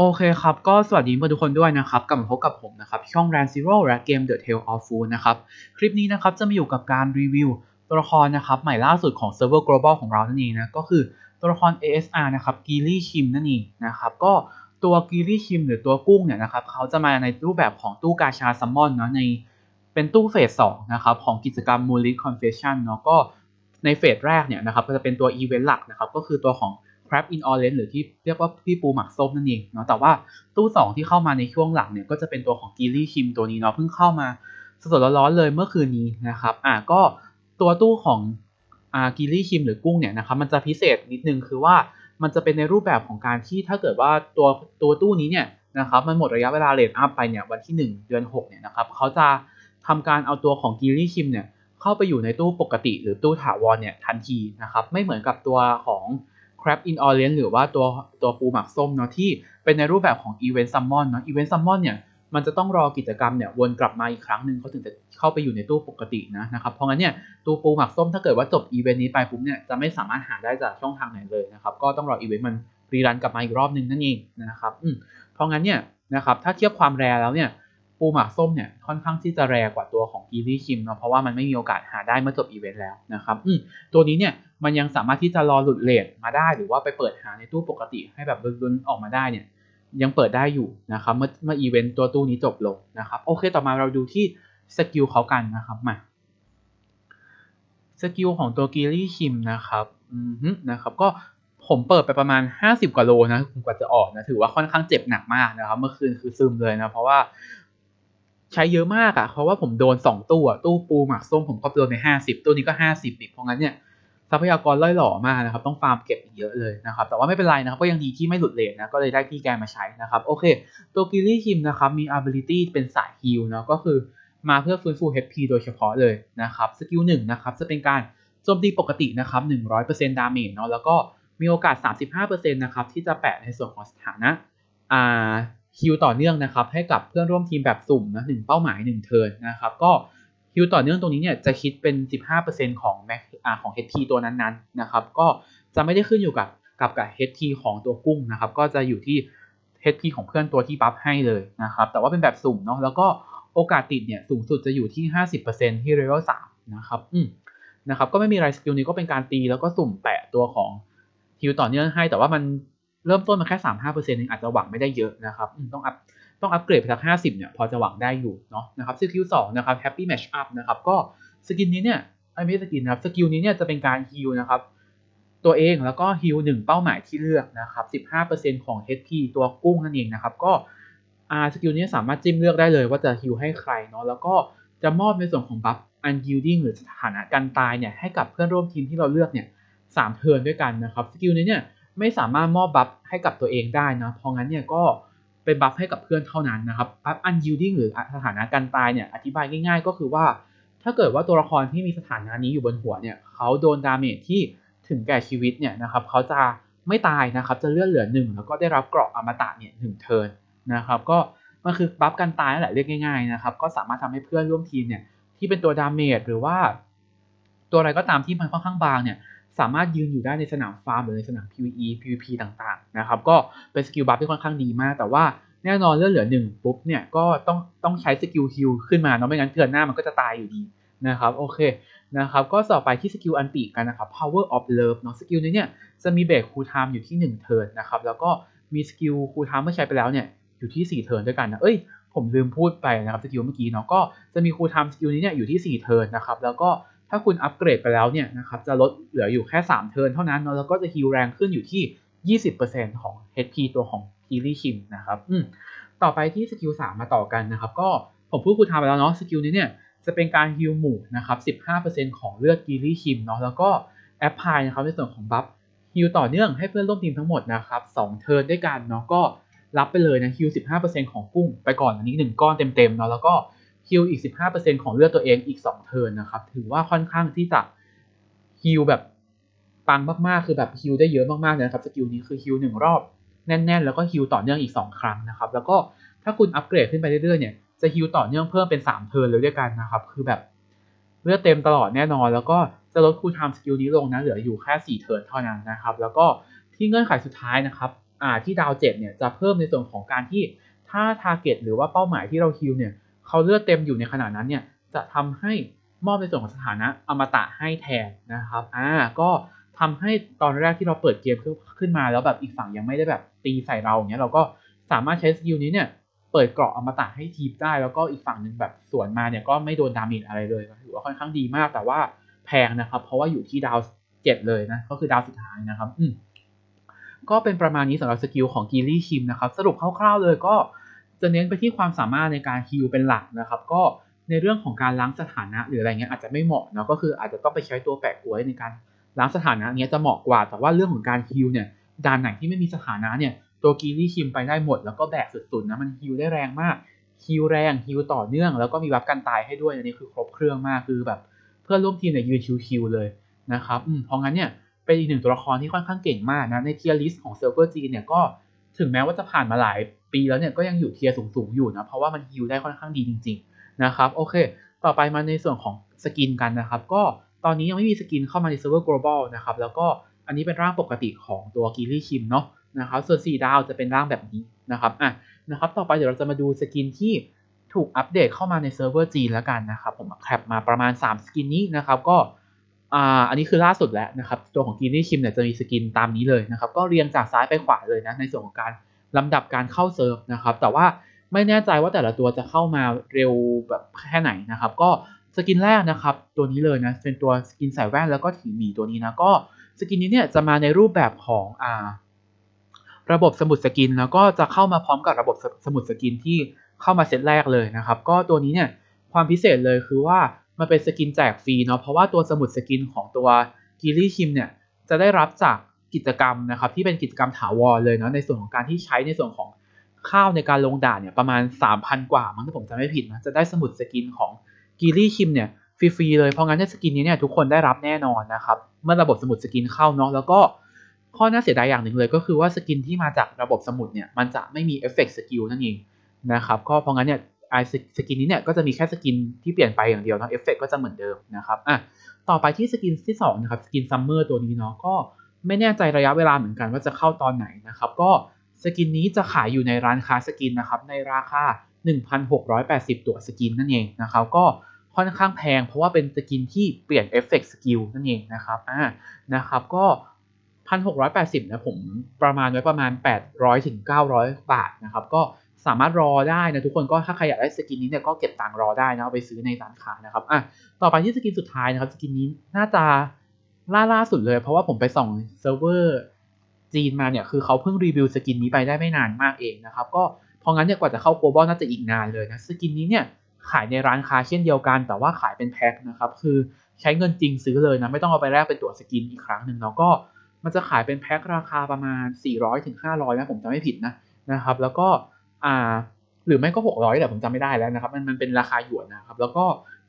โอเคครับ ก็สวัสดีเพื่อนทุกคนด้วยนะครับ กลับมาพบกับผมนะครับ ช่อง r a n Zero และเกม The Tale of Food นะครับ คลิปนี้นะครับ จะมาอยู่กับการรีวิวตัวละครนะครับ ใหม่ล่าสุดของ Server Global ของเรานั่นเองนะ ก็คือตัวละคร ASR นะครับ g i l l y Kim นั่นเองนะครับ ก็ตัว g i l l y Kim หรือตัวกุ้งเนี่ยนะครับ เขาจะมาในรูปแบบของตู้กาชาซัมมอนเนาะในเป็นตู้เฟส2นะครับ ของกิจกรรม m u l i Confession เนาะก็ในเฟสแรกเนี่ยนะครับก็จะเป็นตัวอีเวนต์หลักนะครับก็คือตัวของ crab in orange หรือที่เรียกว่าพี่ปูหมักส้มนั่นเองเนาะแต่ว่าตู้ 2 ที่เข้ามาในช่วงหลังเนี่ยก็จะเป็นตัวของกิลลี่คิมตัวนี้เนาะเพิ่งเข้ามาสดๆร้อนๆเลยเมื่อคืนนี้นะครับอ่าก็ตัวตู้ของอ่ากิลลี่คิมหรือกุ้งเนี่ยนะครับมันจะพิเศษนิดนึงคือว่ามันจะเป็นในรูปแบบของการที่ถ้าเกิดว่าตัวตัวตู้นี้เนี่ยนะครับมันหมดระยะเวลาเลทอัพไปเนี่ยวันที่ 1 เดือน6เนี่ยนะครับเขาจะทำการเอาตัวของกิลลี่คิมเนี่ยเข้าไปอยู่ในตู้ปกติหรือตู้ถาวรเนี่ยทันทีนะครับไม่เหมือนกับตัวของ crab in orange หรือว่าตัวตัวปูหมักส้มเนาะที่เป็นในรูปแบบของ event summon เนาะ event summon เนี่ยมันจะต้องรอกิจกรรมเนี่ยวนกลับมาอีกครั้งหนึ่งเขาถึงจะเข้าไปอยู่ในตู้ปกตินะนะครับเพราะงั้นเนี่ยตัวปูหมักส้มถ้าเกิดว่าจบอีเวนต์นี้ไปปุ๊บเนี่ยจะไม่สามารถหาได้จากช่องทางไหนเลยนะครับก็ต้องรออีเวนต์มันรีรันกลับมาอีกรอบหนึ่งนั่นเองนะครับอืมเพราะงั้นเนี่ยนะครับถ้าเทียบความแรแล้วเนี่ย ปูหมักส้มเนี่ยค่อนข้างที่จะแรงกว่าตัวของกีรี่คิมเนาะเพราะว่ามันไม่มีโอกาสหาได้เมื่อจบอีเวนต์แล้วนะครับอืมตัวนี้เนี่ยมันยังสามารถที่จะรอหลุดเลทมาได้ หรือว่าไปเปิดหาในตู้ปกติให้แบบลุ้นๆออกมาได้เนี่ยยังเปิดได้อยู่นะครับเมื่อเมื่ออีเวนต์ตัวตู้นี้จบลงนะครับโอเคต่อมาเราดูที่สกิลเขากันนะครับมาสกิลของตัวกีรี่คิมนะครับอืมนะครับก็ผมเปิดไปประมาณ 50 กว่าโลนะกว่าจะออกนะถือว่าค่อนข้างเจ็บหนักมากนะครับ เมื่อคืนคือซึมเลยนะ เพราะว่า ใช้เยอะมากอะ่ะ เพราะว่าผมโดน2ตู้ตู้ปูหมักส้มผมก็โดนไป50ตู้นี้ก็50อีกเพราะงั้นเนี่ยทรัพยากรล่อยหล่อมากนะครับ ต้องฟาร์มเก็บอีกเยอะเลยนะครับ แต่ว่าไม่เป็นไรนะครับ ก็ยังดีที่ไม่หลุดเลทนะ ก็เลยได้พี่แกมาใช้นะครับ โอเค ตัวกิลลี่คิมนะครับ มี ability เป็นสายฮิลเนาะ ก็คือมาเพื่อฟื้นฟู HP โดยเฉพาะเลยนะครับ สกิลหนึ่งนะครับ จะเป็นการโจมตีปกตินะครับ 100%ดาเมจเนาะ แล้วก็มีโอกาส 35%นะครับ ที่จะแปะในส่วนของสถานะอ่า ฮิลต่อเนื่องนะครับให้กับเพื่อนร่วมทีมแบบสุ่มนะหนึ่งเป้าหมาย1เทิร์นนะครับก็ฮิลต่อเนื่องตรงนี้เนี่ยจะคิดเป็น 15%ของแม็กอ่าของ HP ตัวนั้นๆนะครับก็จะไม่ได้ขึ้นอยู่กับกับกับ HP ของตัวกุ้งนะครับก็จะอยู่ที่ HP ของเพื่อนตัวที่บัฟให้เลยนะครับแต่ว่าเป็นแบบสุ่มเนาะแล้วก็โอกาสติดเนี่ยสูงสุดจะอยู่ที่ 50%ที่ level 3นะครับอืมนะครับก็ไม่มีอะไรสกิลนี้ก็เป็นการตีแล้วก็สุ่มแปะตัวของฮิวต่อเนื่องให้ แต่ว่ามัน เริ่มต้นมาแค่สามห้าเปอร์เซ็นต์เองอาจจะหวังไม่ได้เยอะนะครับต้องอัพต้องอัปเกรดไปสักห้าสิบเนี่ยพอจะหวังได้อยู่เนาะนะครับสกิลสองนะครับ Happy Match Up นะครับก็สกินนี้เนี่ยไม่ใช่สกินนะครับสกิลนี้เนี่ยจะเป็นการฮิวนะครับตัวเองแล้วก็ฮิวหนึ่งเป้าหมายที่เลือกนะครับสิบห้าเปอร์เซ็นต์ของ HP ตัวกุ้งนั่นเองนะครับก็อ่าสกิลนี้สามารถจิ้มเลือกได้เลยว่าจะฮิวให้ใครเนาะแล้วก็จะมอบในส่วนของบัฟ unyielding หรือสถานะการตายเนี่ยให้กับเพื่อนร่วมทีมที่เราเลือกเนี่ยสามเทิร์นด้วยกันนะครับสกิลนี้เนี่ย ไม่สามารถมอบบัฟให้กับตัวเองได้นะเพราะงั้นเนี่ยก็เป็นบัฟให้กับเพื่อนเท่านั้นนะครับบัฟ unyielding หรือสถานะการตายเนี่ยอธิบายง่ายๆ ก็คือว่า ถ้าเกิดว่าตัวละครที่มีสถานะนี้อยู่บนหัวเนี่ยเขาโดนดาเมจที่ถึงแก่ชีวิตเนี่ยนะครับเขาจะไม่ตายนะครับจะเลื่อนเหลือหนึ่งแล้วก็ได้รับเกราะอมตะเนี่ยหนึ่งเทิร์นนะครับก็มันคือบัฟการตายนั่นแหละเรียกง่ายๆนะครับก็สามารถทำให้เพื่อนร่วมทีมเนี่ยที่เป็นตัวดาเมจหรือว่า ตัวอะไรก็ตามที่มันค่อนข้างบางเนี่ย สามารถยืนอยู่ได้ในสนามฟาร์มหรือในสนาม PVE PVP ต่างๆนะครับก็เป็นสกิลบัฟที่ค่อนข้างดีมาก แต่ว่าแน่นอนเลือดเหลือหนึ่งปุ๊บเนี่ยก็ต้องต้องใช้สกิลฮิลขึ้นมาเนาะไม่งั้นเกินหน้ามันก็จะตายอยู่ดีนะครับโอเคนะครับก็ต่อไปที่สกิลอันติกันนะครับ power of love เนาะสกิลนี้เนี่ยจะมีเบรกคูลไทม์อยู่ที่ 1 เทิร์นนะครับแล้วก็มีสกิลคูลไทม์เมื่อใช้ไปแล้วเนี่ยอยู่ที่ 4 เทิร์นด้วยกันนะเอ้ยผมลืมพูดไปนะครับสกิลเมื่อกี้เนาะก็จะมีคูลไทม์สกิลนี้เนี่ยอยู่ที่ 4 เทิร์นนะครับแล้วก็ ถ้าคุณอัปเกรดไปแล้วเนี่ยนะครับจะลดเหลืออยู่แค่ 3 เทิร์นเท่านั้นเนาะแล้วก็จะฮิลแรงขึ้นอยู่ที่ 20%ของ HP ตัวของคีรีคิมนะครับต่อไปที่สกิล3มาต่อกันนะครับ ก็ผมพูดคูลไทม์ไปแล้วเนาะสกิลนี้เนี่ยจะเป็นการฮิลหมู่นะครับ15%ของเลือดกีรีคิมเนาะแล้วก็แอปพลายนะครับในส่วนของบัฟฮิลต่อเนื่องให้เพื่อนร่วมทีมทั้งหมดนะครับ2เทิร์นด้วยกันเนาะก็รับไปเลยนะฮิล15%ของกุ้งไปก่อนอันนี้ 1 ก้อนเต็มๆเนาะแล้วก็ ฮิลอีก 15%ของเลือดตัวเองอีก 2 เทิร์นนะครับ ถือว่าค่อนข้างที่จะฮิลแบบปังมากๆ คือแบบฮิลได้เยอะมากๆนะครับสกิลนี้คือฮิลหนึ่งรอบแน่น ๆ แล้วก็ฮิลต่อเนื่องอีก 2 ครั้งนะครับ แล้วก็ถ้าคุณอัปเกรดขึ้นไปเรื่อยๆเนี่ยจะฮิลต่อเนื่องเพิ่มเป็น 3 เทิร์นเลยด้วยกันนะครับ คือแบบเลือดเต็มตลอดแน่นอน แล้วก็จะลดคูลไทม์สกิลนี้ลงนะเหลืออยู่แค่4เทิร์นเท่านั้นนะครับ แล้วก็ที่เงื่อนไขสุดท้ายนะครับอ่าที่ดาวเจ็ดเนี่ยจะเพิ่มในส่วนของการที่ถ้าทาร์เก็ตหรือว่าเป้าหมายที่เราฮิวเนี่ย เขาเลือดเต็มอยู่ในขณะนั้นเนี่ยจะทำให้มอบในส่วนของสถานะอมตะให้แทนนะครับอ่าก็ทำให้ตอนแรกที่เราเปิดเกมขึ้นมาแล้วแบบอีกฝั่งยังไม่ได้แบบตีใส่เราเงี้ยเราก็สามารถใช้สกิลนี้เนี่ยเปิดเกราะอมตะให้ทีมได้ แล้วก็อีกฝั่งหนึ่งแบบสวนมาเนี่ยก็ไม่โดนดาเมจอะไรเลยถือว่าค่อนข้างดีมากแต่ว่าแพงนะครับ เพราะว่าอยู่ที่ดาวเจ็ดเลยนะก็คือดาวสุดท้ายนะครับ อืมก็เป็นประมาณนี้สำหรับสกิลของกีรี่คิมนะครับ สรุปคร่าวๆเลยก็ จะเน้นไปที่ความสามารถในการฮิลเป็นหลักนะครับ ก็ในเรื่องของการล้างสถานะหรืออะไรเงี้ยอาจจะไม่เหมาะเนาะก็คืออาจจะต้องไปใช้ตัวแปะกล้วยในการล้างสถานะเนี้ยจะเหมาะกว่า แต่ว่าเรื่องของการฮิลเนี่ยด่านไหนที่ไม่มีสถานะเนี่ยตัวกีรี่คิมไปได้หมด แล้วก็แบกสุดๆนะมันฮิลได้แรงมากฮิลแรงฮิลต่อเนื่อง แล้วก็มีวับกันตายให้ด้วยอันนี้คือครบเครื่องมากคือแบบเพื่อนร่วมทีมเนี่ยยืนชิวๆเลยนะครับอืมเพราะงั้นเนี่ยเป็นอีกหนึ่งตัวละครที่ค่อนข้างเก่งมากนะในเทียร์ลิสต์ของเซิร์ฟเวอร์จีเนี่ยก็ ถึงแม้ว่าจะผ่านมาหลายปีแล้วเนี่ยก็ยังอยู่เทียร์สูงๆอยู่นะ เพราะว่ามันฮิลได้ค่อนข้างดีจริงๆนะครับโอเค ต่อไปมาในส่วนของสกินกันนะครับ ก็ตอนนี้ยังไม่มีสกินเข้ามาในเซิร์ฟเวอร์ global นะครับ แล้วก็อันนี้เป็นร่างปกติของตัวกิลี่คิมเนาะนะครับส่วน 4 ดาวจะเป็นร่างแบบนี้นะครับอะนะครับต่อไปเดี๋ยวเราจะมาดูสกินที่ถูกอัปเดตเข้ามาในเซิร์ฟเวอร์จีนแล้วกันนะครับผมแคปมาประมาณ 3 สกินนี้นะครับก็ อ่าอันนี้คือล่าสุดแล้วนะครับ ตัวของกิลี่คิมเนี่ยจะมีสกินตามนี้เลยนะครับ ก็เรียงจากซ้ายไปขวาเลยนะในส่วนของการลำดับการเข้าเซิร์ฟนะครับ แต่ว่าไม่แน่ใจว่าแต่ละตัวจะเข้ามาเร็วแบบแค่ไหนนะครับ ก็สกินแรกนะครับ ตัวนี้เลยนะเป็นตัวสกินใส่แว่นแล้วก็ถือหมีตัวนี้นะก็สกินนี้เนี่ยจะมาในรูปแบบของอ่าระบบสมุดสกิน แล้วก็จะเข้ามาพร้อมกับระบบสมุดสกินที่เข้ามาเซตแรกเลยนะครับ ก็ตัวนี้เนี่ยความพิเศษเลยคือว่า มันเป็นสกินแจกฟรีเนาะเพราะว่าตัวสมุดสกินของตัวกิลี่คิมเนี่ยจะได้รับจากกิจกรรมนะครับที่เป็นกิจกรรมถาวรเลยเนาะในส่วนของการที่ใช้ในส่วนของข้าวในการลงด่านเนี่ยประมาณ 3,000 กว่ามั้งถ้าผมจำไม่ผิดนะจะได้สมุดสกินของกีรี่คิมเนี่ยฟรีๆเลยเพราะงั้นในสกินนี้เนี่ยทุกคนได้รับแน่นอนนะครับเมื่อระบบสมุดสกินเข้าเนาะแล้วก็ข้อน่าเสียดายอย่างหนึ่งเลยก็คือว่าสกินที่มาจากระบบสมุดเนี่ยมันจะไม่มีเอฟเฟกต์สกิลนั่นเองนะครับก็เพราะงั้นเนี่ย ไอสกินนี้เนี่ยก็จะมีแค่สกินที่เปลี่ยนไปอย่างเดียวเนาะเอฟเฟกต์ก็จะเหมือนเดิมนะครับอะต่อไปที่สกินที่2นะครับสกินซัมเมอร์ตัวนี้เนาะก็ไม่แน่ใจระยะเวลาเหมือนกันว่าจะเข้าตอนไหนนะครับก็สกินนี้จะขายอยู่ในร้านค้าสกินนะครับในราคา 1,680 ตัวสกินนั่นเองนะครับก็ค่อนข้างแพงเพราะว่าเป็นสกินที่เปลี่ยนเอฟเฟกต์สกิลนั่นเองนะครับอ่านะครับก็ 1,680นะผมประมาณไว้ประมาณ 800ถึง900 บาทนะครับก็ สามารถรอได้นะทุกคนก็ถ้าใครอยากได้สกินนี้เนี่ยก็เก็บตังค์รอได้นะเอาไปซื้อในร้านค้านะครับอะต่อไปที่สกินสุดท้ายนะครับสกินนี้น่าจะล่าล่าสุดเลย เพราะว่าผมไปส่องเซิร์ฟเวอร์จีนมาเนี่ยคือเขาเพิ่งรีวิวสกินนี้ไปได้ไม่นานมากเองนะครับก็เพราะงั้นเนี่ยกว่าจะเข้าโกลบอลน่าจะอีกนานเลยนะสกินนี้เนี่ยขายในร้านค้าเช่นเดียวกัน แต่ว่าขายเป็นแพ็คนะครับคือใช้เงินจริงซื้อเลยนะไม่ต้องเอาไปแลกเป็นตั๋วสกินอีกครั้งหนึ่งแล้วก็มันจะขายเป็นแพ็คราคาประมาณ 400ถึง500นะผมจำไม่ผิดนะนะครับ แล้วก็ อ่าหรือไม่ก็ 600แต่ผมจำไม่ได้แล้วนะครับมันมันเป็นราคาหยวนนะครับแล้วก็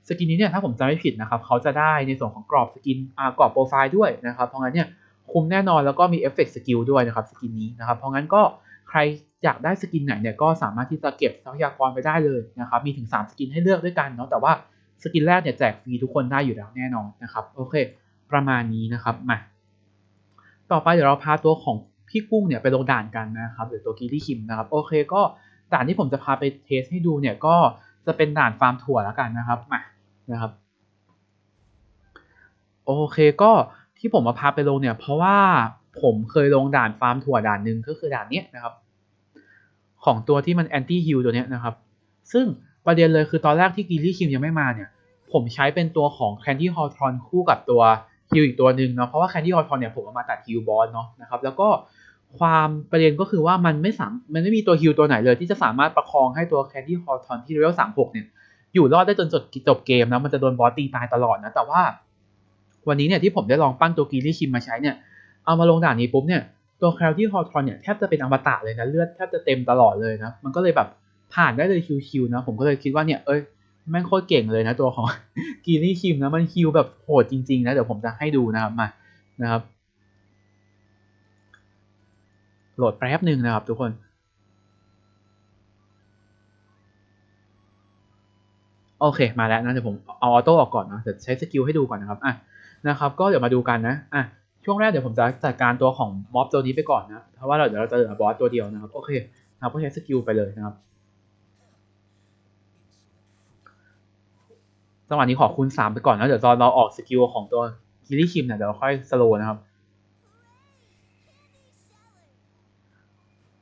สกินนี้เนี่ยถ้าผมจำไม่ผิดนะครับเขาจะได้ในส่วนของกรอบสกินอ่ากรอบโปรไฟล์ด้วยนะครับเพราะงั้นเนี่ยคุ้มแน่นอนแล้วก็มีเอฟเฟกต์สกิลด้วยนะครับสกินนี้นะครับเพราะงั้นก็ใครอยากได้สกินไหนเนี่ยก็สามารถที่จะเก็บทรัพยากรไปได้เลยนะครับมีถึง 3 สกินให้เลือกด้วยกันเนาะแต่ว่าสกินแรกเนี่ยแจกฟรีทุกคนได้อยู่แล้วแน่นอนนะครับโอเค ประมาณนี้นะครับมาต่อไปเดี๋ยวเราพาตัวของพี่กุ้งเนี่ยไปลงด่านกันนะครับหรือตัวกีรี่คิมนะครับโอเคก็ ด่านที่ผมจะพาไปเทสให้ดูเนี่ยก็จะเป็นด่านฟาร์มถั่วแล้วกันนะครับมานะครับ โอเคก็ที่ผมมาพาไปลงเนี่ย เพราะว่าผมเคยลงด่านฟาร์มถั่วด่านหนึ่งก็คือด่านนี้นะครับ ของตัวที่มันแอนตี้ฮิลตัวนี้นะครับ ซึ่งประเด็นเลยคือตอนแรกที่กีรี่คิมยังไม่มาเนี่ย ผมใช้เป็นตัวของแคนดี้ฮอลทรอนคู่กับตัวฮิลอีกตัวหนึ่งเนาะเพราะว่าแคนดี้ฮอลทรอนเนี่ยผมเอามาตัดฮิลบอลเนาะนะครับแล้วก็ ความประเด็นก็คือว่ามันไม่สามมันไม่มีตัวฮิลตัวไหนเลย ที่จะสามารถประคองให้ตัวแคนดี้ฮอลทอนที่เลเวลสามหกเนี่ย อยู่รอดได้จนจบจบเกมนะมันจะโดนบอสตีตายตลอดนะ แต่ว่าวันนี้เนี่ยที่ผมได้ลองปั้นตัวกีรี่คิมมาใช้เนี่ย เอามาลงด่านนี้ปุ๊บเนี่ยตัวแคลที่ฮอลทอนเนี่ยแทบจะเป็นอมตะเลยนะเลือดแทบจะเต็มตลอดเลยนะมันก็เลยแบบผ่านได้เลยคิวๆนะผมก็เลยคิดว่าเนี่ยเอ้ยแม่งโคตรเก่งเลยนะตัวของกีรี่คิมนะมันคิวแบบโหดจริงๆนะเดี๋ยวผมจะให้ดูนะครับมานะครับ โหลดแป๊บหนึ่งนะครับทุกคนโอเคมาแล้วนะเดี๋ยวผมเอาออโต้ออกก่อนนะเดี๋ยวใช้สกิลให้ดูก่อนนะครับอะนะครับก็เดี๋ยวมาดูกันนะอะช่วงแรกเดี๋ยวผมจะจัดการตัวของม็อบตัวนี้ไปก่อนนะเพราะว่าเราเดี๋ยวเราจะเหลือบอสตัวเดียวนะครับโอเคนะครับก็ใช้สกิลไปเลยนะครับจังหวะนี้ขอคูณสามไปก่อนนะเดี๋ยวตอนเราออกสกิลของตัวคิริคิมเนี่ยเดี๋ยวค่อยสโลนะครับ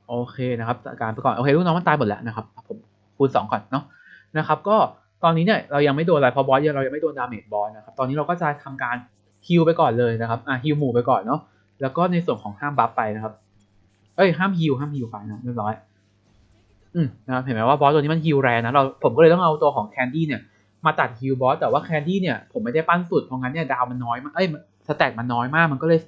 โอเคนะครับการไปก่อนโอเคลูกน้องมันตายหมดแล้วนะครับผมคูณสองก่อนเนาะนะครับก็ตอนนี้เนี่ยเรายังไม่โดนอะไรเพราะบอสเรายังไม่โดนดาเมจบอสนะครับตอนนี้เราก็จะทำการฮิลไปก่อนเลยนะครับอะฮิลหมู่ไปก่อนเนาะแล้วก็ในส่วนของห้ามบัฟไปนะครับเอ้ยห้ามฮิลห้ามฮิลไปนะเรียบร้อยอืมนะครับเห็นไหมว่าบอสตัวนี้มันฮิลแรงนะเราผมก็เลยต้องเอาตัวของแคนดี้เนี่ยมาตัดฮิลบอสแต่ว่าแคนดี้เนี่ยผมไม่ได้ปั้นสุดเพราะงั้นเนี่ยดาวมันน้อยมากเอ้ยสแต็กมันน้อยมากมันก็เลย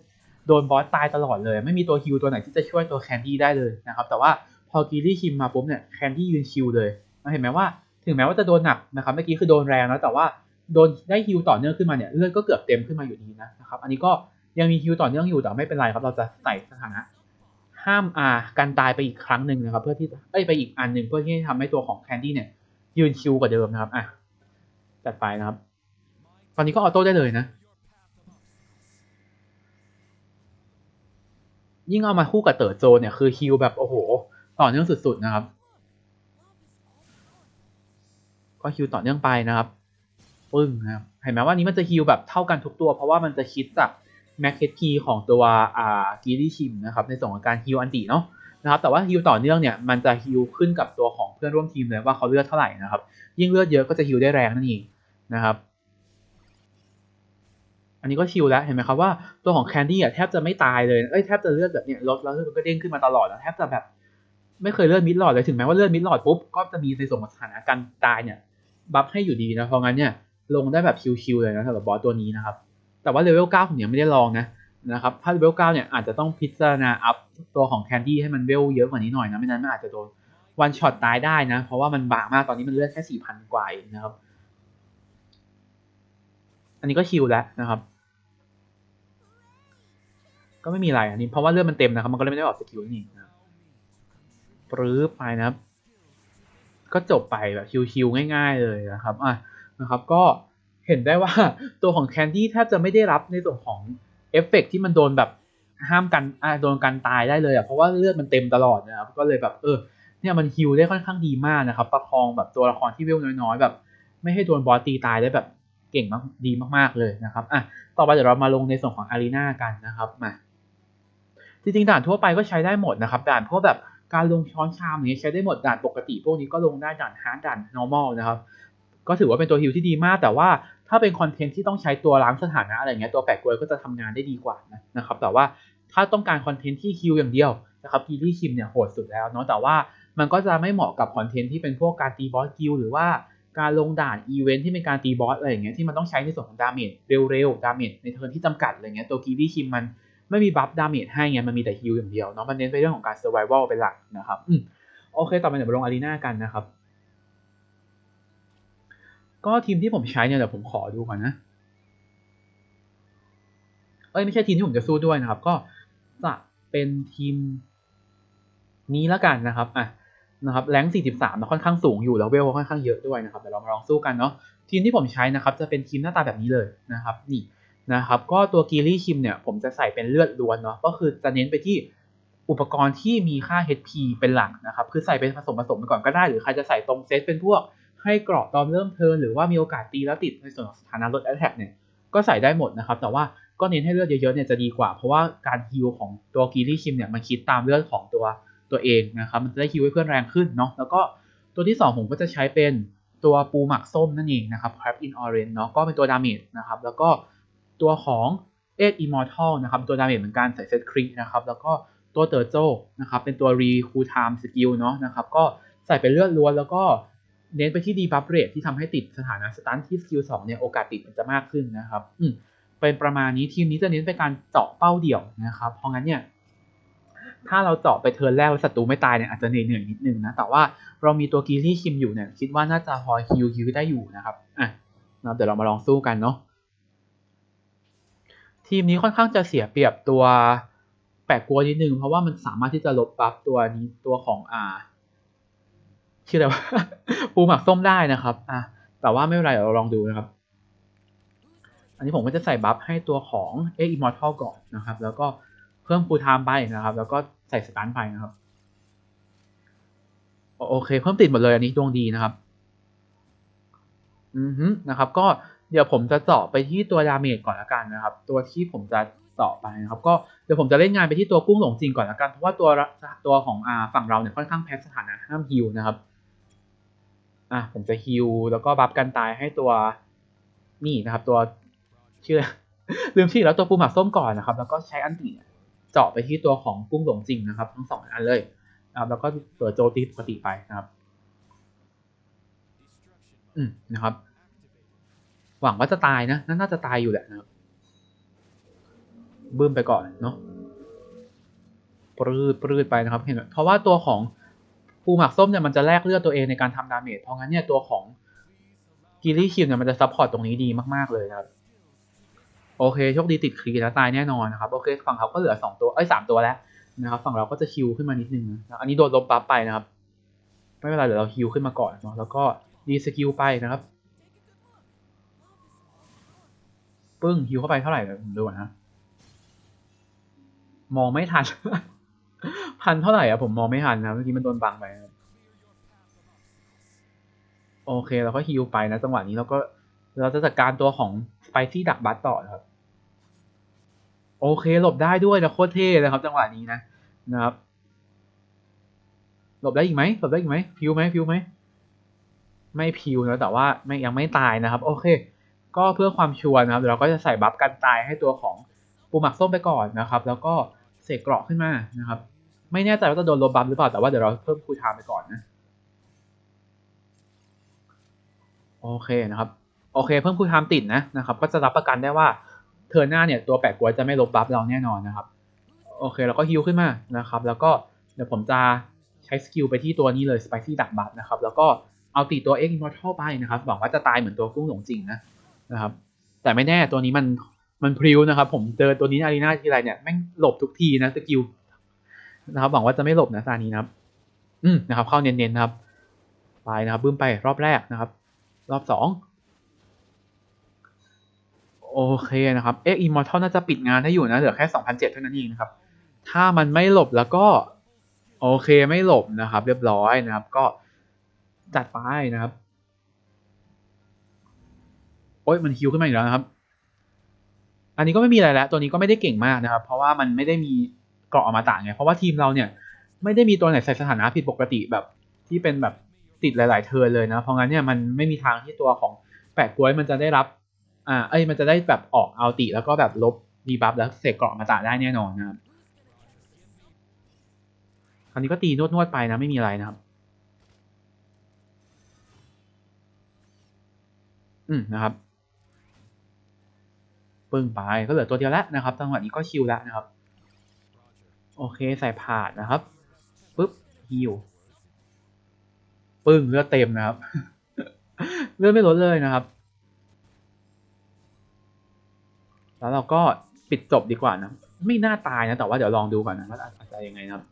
โดนบอสตายตลอดเลย ไม่มีตัวฮิลตัวไหนที่จะช่วยตัวแคนดี้ได้เลยนะครับแต่ว่าพอกีรี่คิมมาปุ๊บเนี่ยแคนดี้ยืนชิลเลยเห็นไหมว่าถึงแม้ว่าจะโดนหนักนะครับเมื่อกี้คือโดนแรงแล้วแต่ว่าโดนได้ฮิลต่อเนื่องขึ้นมาเนี่ยเลือดก็เกือบเต็มขึ้นมาอยู่ดีนะครับอันนี้ก็ยังมีฮิลต่อเนื่องอยู่แต่ไม่เป็นไรครับเราจะใส่สถานะห้ามอาการตายไปอีกครั้งหนึ่งนะครับเพื่อที่เอ้ยไปอีกอันหนึ่งเพื่อที่จะทำให้ตัวของแคนดี้เนี่ยยืนชิลกว่าเดิมนะครับอะจัดไปนะครับ ตอนนี้ก็ออโต้ได้เลยนะ ยิ่งเอามาคู่กับเต๋อโจเนี่ยคือฮิลแบบโอ้โห ต่อเนื่องสุดๆนะครับ ก็ฮิลต่อเนื่องไปนะครับปึ้งนะครับเห็นไหมว่านี้มันจะฮิลแบบเท่ากันทุกตัว เพราะว่ามันจะคิดจากแม็กเทคีของตัวอ่ากีรี่ชิมนะครับในส่วนของการฮิลอันติเนาะนะครับแต่ว่าฮิลต่อเนื่องเนี่ยมันจะฮิลขึ้นกับตัวของเพื่อนร่วมทีมเลยว่าเขาเลือดเท่าไหร่นะครับ ยิ่งเลือดเยอะก็จะฮิลได้แรงนั่นเองนะครับ อันนี้ก็ชิลแล้วเห็นไหมครับว่าตัวของแคนดี้อะแทบจะไม่ตายเลยเอ้ยแทบจะเลือดแบบเนี้ยลดแล้วเลือดมันก็เด้งขึ้นมาตลอดแล้วแทบจะแบบไม่เคยเลือดมิดหลอดเลยถึงแม้ว่าเลือดมิดหลอดปุ๊บก็จะมีในส่วนของสถานะการตายเนี่ยบัฟให้อยู่ดีนะเพราะงั้นเนี่ยลงได้แบบชิวๆเลยนะสำหรับบอสตัวนี้นะครับแต่ว่าเลเวล9ผมยังไม่ได้ลองนะนะครับถ้าเลเวล9เนี่ยอาจจะต้องพิจารณาอัพตัวของแคนดี้ให้มันเวลเยอะกว่านี้หน่อยนะไม่นั้นมันอาจจะโดนวันช็อตตายได้นะเพราะว่ามันบางมากตอนนี้มันเลือดแค่สี่พันกว่านะครับ อันนี้ก็ชิลแล้วนะครับ ก็ไม่มีอะไรอันนี้เพราะว่าเลือดมันเต็มนะครับมันก็เลยไม่ได้ออกสกิลนี่นะปรื้อไปนะครับ ก็จบไปแบบชิวๆง่าย ๆ เลยนะครับอะนะครับก็เห็นได้ว่าตัวของแคนดี้แทบจะไม่ได้รับในส่วนของเอฟเฟกที่มันโดนแบบห้ามกันอ่าโดนกันตายได้เลยอะเพราะว่าเลือดมันเต็มตลอดนะครับก็เลยแบบเออเนี่ยมันฮิวได้ค่อนข้างดีมากนะครับ ประคองแบบตัวละครที่เวลน้อยๆแบบ ไม่ให้โดนบอสตีตายได้แบบ เก่งมากดีมากๆเลยนะครับอะต่อไปเดี๋ยวเรามาลงในส่วนของอารีนากันนะครับมาจริงๆด่านทั่วไปก็ใช้ได้หมดนะครับ ด่านพวกแบบการลงช้อนชามอย่างเงี้ยใช้ได้หมดด่านปกติ พวกนี้ก็ลงได้ด่านฮาร์ดด่าน normal นะครับก็ถือว่าเป็นตัวฮิลที่ดีมาก แต่ว่าถ้าเป็นคอนเทนต์ที่ต้องใช้ตัวล้างสถานะอะไรเงี้ยตัวแปลกลวยก็จะทำงานได้ดีกว่านะครับแต่ว่าถ้าต้องการคอนเทนต์ที่ฮิลอย่างเดียวนะครับกีรี่คิมเนี่ยโหดสุดแล้วเนาะแต่ว่ามันก็จะไม่เหมาะกับคอนเทนต์ที่เป็นพวกการตีบอสกิลหรือว่า การลงด่านอีเวนท์ที่เป็นการตีบอสอะไรอย่างเงี้ยที่มันต้องใช้ในส่วนของดาเมจเร็วๆดาเมจในเทิร์นที่จำกัดอะไรเงี้ยตัวกีรี่คิมมันไม่มีบัฟดาเมจให้ไงมันมีแต่ฮิลอย่างเดียวเนาะมันเน้นไปเรื่องของการเซอร์ไววัลเป็นหลักนะครับอืมโอเค ต่อไปเดี๋ยวมาลงอารีนากันนะครับ ก็ทีมที่ผมใช้เนี่ยเดี๋ยวผมขอดูก่อนนะ เอ้ยไม่ใช่ทีมที่ผมจะสู้ด้วยนะครับ ก็จะเป็นทีมนี้แล้วกันนะครับอะ นะครับแรง43นะค่อนข้างสูงอยู่แล้วเวลก็ค่อนข้างเยอะด้วยนะครับเดี๋ยวเรามาลองสู้กันเนาะทีมที่ผมใช้นะครับจะเป็นทีมหน้าตาแบบนี้เลยนะครับนี่นะครับก็ตัวกีรี่คิมเนี่ยผมจะใส่เป็นเลือดล้วนเนาะก็คือจะเน้นไปที่อุปกรณ์ที่มีค่า HP เป็นหลักนะครับคือใส่เป็นผสมผสมไปก่อนก็ได้ หรือใครจะใส่ตรงเซตเป็นพวกให้เกราะตอนเริ่มเทิร์นหรือว่ามีโอกาสตีแล้วติดในส่วนของสถานะลดแอตแทกเนี่ยก็ใส่ได้หมดนะครับแต่ว่าก็เน้นให้เลือดเยอะๆเนี่ยจะดีกว่า เพราะว่าการฮิลของตัวกีรี่คิมเนี่ยมันคิดตามเลือดของตัว ตัวเองนะครับมันจะได้ฮิลให้เพื่อนแรงขึ้นเนาะแล้วก็ตัวที่ 2 ผมก็จะใช้เป็นตัวปูหมักส้มนั่นเองนะครับ Crab in Orange เนาะก็เป็นตัวดาเมจนะครับแล้วก็ตัวของเอ็ดอิมอร์ทัลนะครับตัวดาเมจเหมือนกันใส่เซตครินะครับแล้วก็ตัวเตอร์โจนะครับเป็นตัวรีคูไทม์สกิลเนาะนะครับก็ใส่เป็นเลือดล้วนแล้วก็เน้นไปที่ดีบัฟเรทที่ทำให้ติดสถานะสตันที่สกิลสองเนี่ยโอกาสติดมันจะมากขึ้นนะครับอืมเป็นประมาณนี้ทีมนี้จะเน้นไปการเจาะเป้าเดี่ยวนะครับเพราะงั้นเนี่ย ถ้าเราเจาะไปเทิร์นแรกแล้วศัตรูไม่ตายเนี่ยอาจจะเหนื่อยๆนิดนึงนะ แต่ว่าเรามีตัวกีรี่คิมอยู่เนี่ยคิดว่าน่าจะพอฮิวฮิวได้อยู่นะครับอะนะเดี๋ยวเรามาลองสู้กันเนาะทีมนี้ค่อนข้างจะเสียเปรียบตัวแปลกกลัวนิดนึงเพราะว่ามันสามารถที่จะลบบัฟตัวนี้ตัวของอ่าชื่ออะไรวะปูหมักส้มได้นะครับอะแต่ว่าไม่เป็นไรเดี๋ยวเราลองดูนะครับ อันนี้ผมก็จะใส่บัฟให้ตัวของเอ็กอิมมอร์ทัลก่อนนะครับ แล้วก็ พิ่มฟูลไทม์ไปนะครับ แล้วก็ใส่สตันไปนะครับ โอเค เพิ่มติดหมดเลยอันนี้ดวงดีนะครับ อือฮึนะครับ ก็เดี๋ยวผมจะเจาะไปที่ตัวดาเมจก่อนละกันนะครับ ตัวที่ผมจะเจาะไปนะครับ ก็เดี๋ยวผมจะเล่นงานไปที่ตัวกุ้งหลงจริงก่อนละกันเพราะว่าตัวตัวของอ่าฝั่งเราเนี่ยค่อนข้างแพ้สถานะห้ามฮิลนะครับอะผมจะฮิลแล้วก็บัฟกันตายให้ตัวนี่นะครับ ตัวชื่อลืมชื่อแล้วตัวปูหมักส้มก่อนนะครับ แล้วก็ใช้อันตี เจาะไปที่ตัวของกุ้งหลงจริงนะครับ ทั้งสองอันเลยนะครับแล้วก็เปิดโจตีปกติไปนะครับอืมนะครับ หวังว่าจะตายนะน่าจะตายอยู่แหละนะครับบึ้มไปก่อนเนาะปรืดปรืดไปนะครับเห็นไหมเพราะว่าตัวของปูหมักส้มเนี่ยมันจะแลกเลือดตัวเองในการทำดาเมจเพราะงั้นเนี่ยตัวของกิลี่คิวเนี่ยมันจะซัพพอร์ตตรงนี้ดีมาก ๆ เลยนะครับ โอเคโชคดีติดคลีแล้วตายแน่นอนนะครับโอเคฝั่งเขาก็เหลือสองตัวเอ้ยสามตัวแล้วนะครับฝั่งเราก็จะฮิวขึ้นมานิดนึงนะอันนี้โดนลบปั๊บไปนะครับ ไม่เป็นไรเดี๋ยวเราฮิวขึ้นมาก่อนเนาะแล้วก็ดีสกิลไปนะครับปึ้งฮิวเข้าไปเท่าไหร่ผมดูก่อนนะมองไม่ทัน พันเท่าไหร่อะผมมองไม่ทันนะเมื่อกี้มันโดนบังไปโอเคเราก็ฮิวไปนะจังหวะนี้เราก็เราจะจัดการตัวของสไปซี่ดักบัตต่อครับ โอเคหลบได้ด้วยนะโคตรเท่เลยครับ จังหวะนี้นะนะครับ หลบได้อีกไหมหลบได้อีกไหมพิวไหมพิวไหมไม่พิวนะแต่ว่าไม่ยังไม่ตายนะครับ โอเค ก็เพื่อความชัวร์นะครับเดี๋ยวเราก็จะใส่บัฟกันตายให้ตัวของปูหมักส้มไปก่อนนะครับ แล้วก็เสกเกราะขึ้นมานะครับ ไม่แน่ใจว่าจะโดนลบบัฟหรือเปล่าแต่ว่าเดี๋ยวเราเพิ่มคูลไทม์ไปก่อนนะโอเคนะครับ โอเค เพิ่มคูลไทม์ติดนะนะครับ ก็จะรับประกันได้ว่า เทอร์หน้าเนี่ยตัวแปะกล้วจะไม่ลบบัฟเราแน่นอนนะครับ โอเคเราก็ฮิลขึ้นมานะครับ แล้วก็เดี๋ยวผมจะใช้สกิลไปที่ตัวนี้เลย Spicy ดักบัฟนะครับ แล้วก็เอาตีตัว X Immortal ไปนะครับหวังว่าจะตายเหมือนตัวกุ้งหลงจริงนะนะครับ แต่ไม่แน่ตัวนี้มันมันพริ้วนะครับ ผมเจอตัวนี้อารีนาทีไรเนี่ยแม่งหลบทุกทีนะสกิลนะครับหวังว่าจะไม่หลบนะซานี้นะครับ อืมนะครับ เข้าเน้นๆนะครับ ไปนะครับบึ้มไปรอบแรกนะครับ รอบสอง โอเคนะครับเอ็กอิมมอร์ทัลน่าจะปิดงานได้อยู่นะ เหลือแค่ 2,007เท่านั้นเองนะครับ ถ้ามันไม่หลบแล้วก็ โอเคไม่หลบนะครับ เรียบร้อยนะครับ ก็จัดไปนะครับ โอ้ยมันฮิวขึ้นมาอีกแล้วนะครับ อันนี้ก็ไม่มีอะไรแล้ว ตัวนี้ก็ไม่ได้เก่งมากนะครับ เพราะว่ามันไม่ได้มีเกราะอมตะไงเพราะว่าทีมเราเนี่ย ไม่ได้มีตัวไหนใส่สถานะผิดปกติแบบที่เป็นแบบติดหลาย ๆ เทิร์นเลยนะ เพราะงั้นเนี่ยมันไม่มีทางที่ตัวของแปะกล้วยมันจะได้รับ อ่าเอ้ยมันจะได้แบบออกเอาติแล้วก็แบบลบดีบัฟแล้วเสกเกราะอมตะได้แน่นอนนะครับคราวนี้ก็ตีนวดๆไปนะไม่มีอะไรนะครับ อืมนะครับปึ้งไปก็เหลือตัวเดียวแล้วนะครับจังหวะนี้ก็ชิลแล้วนะครับ โอเคใส่ผ่านนะครับปุ๊บฮิวปึ้งเลือดเต็มนะครับ เลือดไม่ลดเลยนะครับ แล้วเราก็ปิดจบดีกว่านะ ไม่น่าตายนะ แต่ว่าเดี๋ยวลองดูก่อนนะว่าอาจจะยังไงนะครับ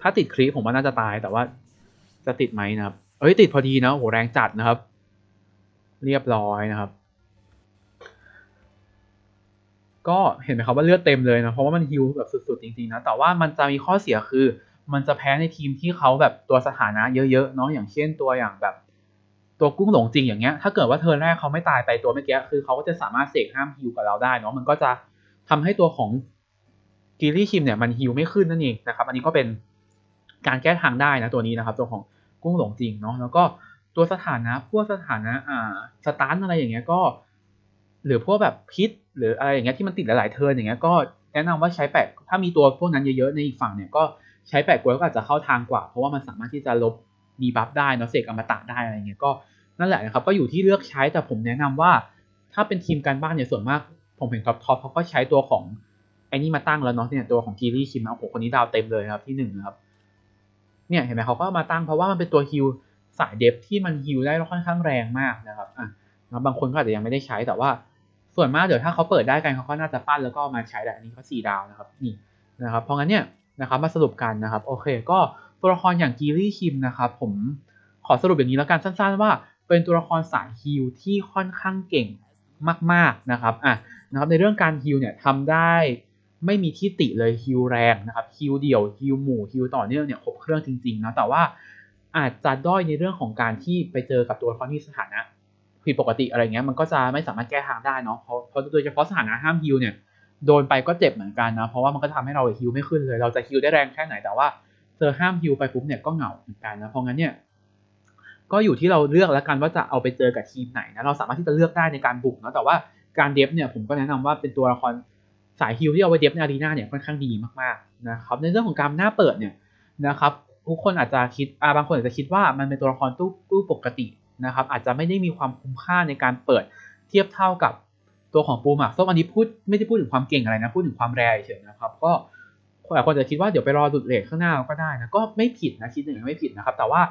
ถ้าติดคลิปผมว่าน่าจะตายแต่ว่าจะติดไหมนะครับ เอ้ยติดพอดีนะโหแรงจัดนะครับ เรียบร้อยนะครับ ก็เห็นไหมครับว่าเลือดเต็มเลยนะ เพราะว่ามันฮิวแบบสุดๆจริงๆนะ แต่ว่ามันจะมีข้อเสียคือ มันจะแพ้ในทีมที่เขาแบบตัวสถานะเยอะๆเนาะอย่างเช่นตัวอย่างแบบ ตัวกุ้งหลงจริงอย่างเงี้ยถ้าเกิดว่าเทิร์นแรกเขาไม่ตายไปตัวเมื่อกี้คือเขาก็จะสามารถเสกห้ามฮิวกับเราได้เนาะมันก็จะทำให้ตัวของกิลี่คิมเนี่ยมันฮิวไม่ขึ้นนั่นเองนะครับ อันนี้ก็เป็นการแก้ทางได้นะตัวนี้นะครับ ตัวของกุ้งหลงจริงเนาะแล้วก็ตัวสถานะพวกสถานะอ่าสตาร์ทอะไรอย่างเงี้ยก็ หรือพวกแบบพิษหรืออะไรอย่างเงี้ยที่มันติดหลายๆเทิร์นอย่างเงี้ยก็แนะนำว่าใช้แปะถ้ามีตัวพวกนั้นเยอะๆในอีกฝั่งเนี่ยก็ใช้แปะกล้วยก็อาจจะเข้าทางกว่า เพราะว่ามันสามารถที่จะลบ ดีบัฟได้เนาะเสกอมตะได้อะไรเงี้ยก็นั่นแหละนะครับก็อยู่ที่เลือกใช้แต่ผมแนะนำว่า ถ้าเป็นทีมการบ้านเนี่ยส่วนมาก ผมเห็นท็อปท็อปเขาก็ใช้ตัวของไอ้นี่มาตั้งแล้วเนาะเนี่ยตัวของกีรี่คิมนะโอ้โหคนนี้ดาวเต็มเลยครับที่หนึ่งนะครับเนี่ยเห็นไหมเขาก็มาตั้งเพราะว่ามันเป็นตัวฮิลสายเดฟที่มันฮิลได้ค่อนข้างแรงมากนะครับอะบางคนก็อาจจะยังไม่ได้ใช้แต่ว่าส่วนมากเดี๋ยวถ้าเขาเปิดได้กันเขาก็น่าจะปั้นแล้วก็มาใช้แหละอันนี้เขาสี่ดาวนะครับนี่นะครับเพราะงั้นเนี่ยนะครับมาสรุปกันนะครับโอเคก็ ตัวละครอย่างกีรี่คิมนะครับผมขอสรุปอย่างนี้แล้วกันสั้นๆว่า เป็นตัวละครสายฮิลที่ค่อนข้างเก่งมากๆนะครับอะนะครับในเรื่องการฮิลเนี่ยทำได้ไม่มีที่ติเลยฮิลแรงนะครับฮิลเดี่ยวฮิลหมู่ฮิลต่อเนื่องเนี่ยครบเครื่องจริงๆนะแต่ว่าอาจจะด้อยในเรื่องของการที่ไปเจอกับตัวละครที่สถานะผิดปกติอะไรเงี้ยมันก็จะไม่สามารถแก้ทางได้เนาะเพราะเพราะโดยเฉพาะสถานะห้ามฮิลเนี่ยโดนไปก็เจ็บเหมือนกันนะเพราะว่ามันก็ทำให้เราฮิลไม่ขึ้นเลย เราจะฮิลได้แรงแค่ไหนแต่ว่า เจอห้ามฮิลไปปุ๊บเนี่ยก็เหงาเหมือนกันนะเพราะงั้นเนี่ยก็อยู่ที่เราเลือกแล้วกันว่าจะเอาไปเจอกับทีมไหนนะเราสามารถที่จะเลือกได้ในการบุกเนาะแต่ว่าการเดฟเนี่ยผมก็แนะนำว่าเป็นตัวละครสายฮิลที่เอาไว้เดฟในอารีนาเนี่ยค่อนข้างดีมากๆนะครับในเรื่องของการหน้าเปิดเนี่ยนะครับทุกคนอาจจะคิดอาบางคนอาจจะคิดว่ามันเป็นตัวละครตู้ตู้ปกตินะครับอาจจะไม่ได้มีความคุ้มค่าในการเปิดเทียบเท่ากับตัวของปูหมักส้มอันนี้พูดไม่ได้พูดถึงความเก่งอะไรนะพูดถึงความแรงเฉยนะครับก็ หลายคนจะคิดว่าเดี๋ยวไปรอดุดเลทข้างหน้าก็ได้นะก็ไม่ผิดนะคิดอย่างนี้ไม่ผิดนะครับ แต่ว่า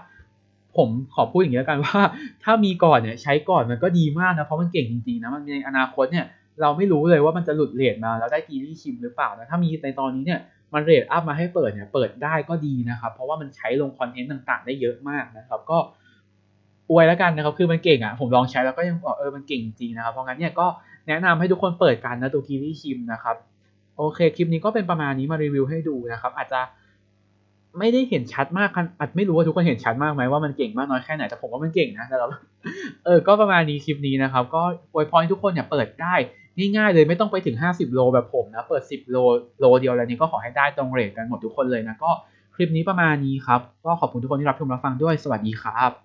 ผมขอพูดอย่างนี้แล้วกันว่า ถ้ามีก่อนเนี่ยใช้ก่อนมันก็ดีมากนะเพราะมันเก่งจริงๆนะมันในอนาคตเนี่ยเราไม่รู้เลยว่ามันจะหลุดเลทมาแล้วได้กีรี่คิมหรือเปล่านะถ้ามีในตอนนี้เนี่ยมันเรทอัพมาให้เปิดเนี่ยเปิดได้ก็ดีนะครับ เพราะว่ามันใช้ลงคอนเทนต์ต่างๆ ได้เยอะมากนะครับ ก็อวยแล้วกันนะครับคือมันเก่งอะผมลองใช้แล้วก็ยังบอกเออมันเก่งจริงนะครับเพราะงั้นเนี่ยก็แนะนำให้ทุกคนเปิดกันนะตัวกีรี่คิมนะครับ โอเค คลิปนี้ก็เป็นประมาณนี้มารีวิวให้ดูนะครับ อาจจะไม่ได้เห็นชัดมากอาจไม่รู้ว่าทุกคนเห็นชัดมากไหมว่ามันเก่งมากน้อยแค่ไหนแต่ผมว่ามันเก่งนะแต่เราเออก็ประมาณนี้คลิปนี้นะครับ ก็อวยพรทุกคนเนี่ยเปิดได้ง่ายๆเลยไม่ต้องไปถึง 50 โลแบบผมนะ เปิด 10 โลโลเดียวแล้วนี้ก็ขอให้ได้ตรงเรทกันหมดทุกคนเลยนะ ก็คลิปนี้ประมาณนี้ครับ ก็ขอบคุณทุกคนที่รับชมรับฟังด้วยสวัสดีครับ